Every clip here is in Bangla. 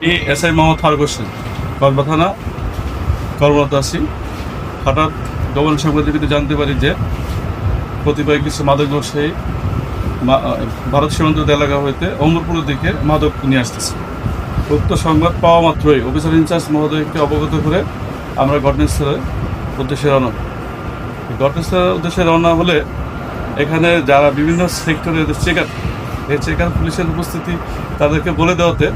এই এস আই মোহাম্মদ ফারুক হোসেন কসবা থানা কর্মরত আছি হঠাৎ ডবল সাংবাদিকতে জানতে পারি যে কতিপয় কিছু মাদক ব্যবসায়ী ভারত সীমান্ত এলাকা হইতে অমরপুরের দিকে মাদক নিয়ে আসতেছে উক্ত সংবাদ পাওয়া মাত্রই অফিসার ইনচার্জ মহোদয়কে অবগত করে আমরা ঘটনাস্থলের উদ্দেশ্যে রওনা। ঘটনাস্থলের উদ্দেশ্যে রওনা হলে এখানে যারা বিভিন্ন সেক্টরে চেকার এই চেকার পুলিশের উপস্থিতি তাদেরকে বলে দেওয়াতে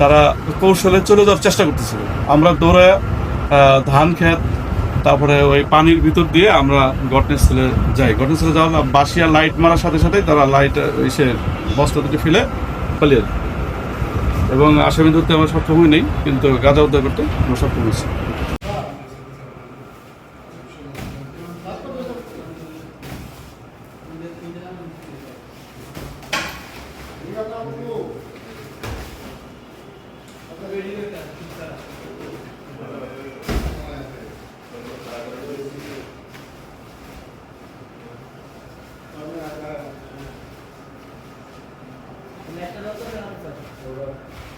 তারা কৌশলে চলে যাওয়ার চেষ্টা করতেছিল। আমরা দৌড়ে ধান খেত, তারপরে ওই পানির ভিতর দিয়ে আমরা ঘটনাস্থলে যাই। ঘটনাস্থলে যাওয়ার বাসিয়া লাইট মারার সাথে সাথে তারা লাইট এসে বস্তা দুটি ফেলে পালিয়ে এবং আসামি ধরতে আমরা সক্ষমই নেই, কিন্তু গাঁজা উদ্ধার করতে আমরা সক্ষম হয়েছি। Thank you. Let's go to the answer.